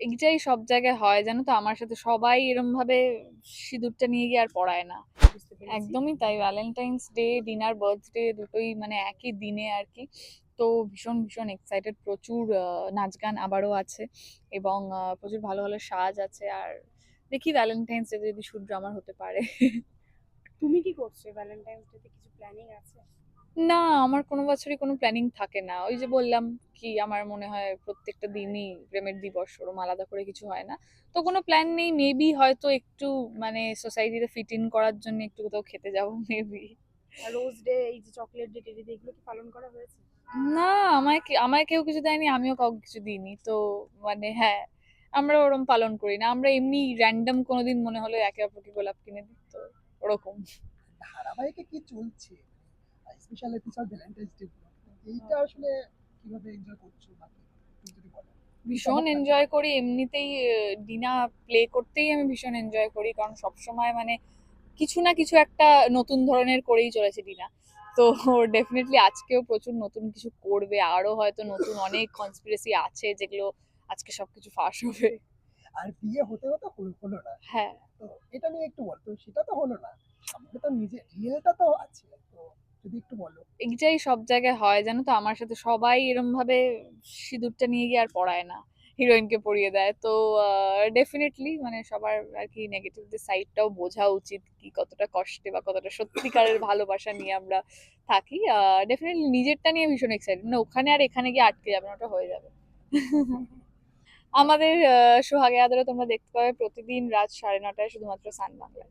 এইটাই সব জায়গায় হয় জানো তো? আমার সাথে সবাই এরম ভাবে সিঁদুরটা নিয়ে গিয়ে আর পড়ায় না। একদমই তাই। ভ্যালেন্টাইন্স ডে ডিনার বার্থডে দুটোই মানে একই দিনে আর কি। তো ভীষণ ভীষণ এক্সাইটেড প্রচুর নাচ গান আবারও আছে এবং প্রচুর ভালো ভালো সাজ আছে। আর দেখি ভ্যালেন্টাইন্স ডে যদি সূর্য আমার হতে পারে। তুমি কি করছ? ভ্যালেন্টাইন্স ডে কিছু প্ল্যানিং আছে? না আমার কোনো বছরই কোনো প্ল্যানিং থাকে না। ওই যে বললাম কি আমার মনে হয় প্রত্যেকটা দিনই প্রেমের দিবস ওরম আলাদা করে কিছু হয় না। তো কোনো প্ল্যান নেই মেবি হয়তো একটু মানে সোসাইটিতে ফিট ইন করার জন্য একটু কোথাও খেতে যাব মেবি আর রোজ ডে এই যে চকলেট ডে টেডি এগুলো কি পালন করা হয়েছে? না আমায় আমায় কেউ কিছু দেয়নি আমিও কাউকে কিছু দিইনি। তো মানে হ্যাঁ আমরা ওরম পালন করি না। আমরা এমনি র্যান্ডম কোনোদিন মনে হলো একে অপরকে গোলাপ কিনে দিই তো ওরকম। ধারাবাহিকে কি চলছে? স্পেশাল এপিসোড ভ্যালেন্টাইন্স ডে এইটা আসলে কীভাবে এনজয় করছ বাকি তুমি যদি বলো। ভীষণ এনজয় করি এমনিতেই ডিনা প্লে করতেই আমি ভীষণ এনজয় করি কারণ সবসময় মানে কিছু না কিছু একটা নতুন ধরনের করেই চলেছে ডিনা। তো ডেফিনেটলি আজকেও প্রচুর নতুন কিছু করবে আরও হয়তো নতুন অনেক কনস্পিরেসি আছে যেগুলো আজকে সবকিছু ফাঁস হবে। আর বিয়ে হতে হতে হলো না। হ্যাঁ। তো এটা নিয়ে একটু বল। তো সেটা তো হলো না। সামনে তো নিজে রিয়েলটা তো আছে। এইটাই সব জায়গায় হয় জানো তো? আমার সাথে সবাই এরম ভাবে সিঁদুরটা নিয়ে গিয়ে আর পড়ায় না হিরোইনকে পরিয়ে দেয়। তো ডেফিনেটলি মানে সবার আর কি নেগেটিভ সাইডটাও বোঝা উচিত কি কতটা কষ্টে বা কতটা সত্যিকারের ভালোবাসা নিয়ে আমরা থাকি। ডেফিনেটলি নিজেরটা নিয়ে ভীষণ এক্সাইটেড মানে ওখানে আর এখানে গিয়ে আটকে যাবে না ওটা হয়ে যাবে। আমাদের সোহাগে আদরে তোমরা দেখতে পাবে প্রতিদিন রাত সাড়ে নটায় শুধুমাত্র সান বাংলায়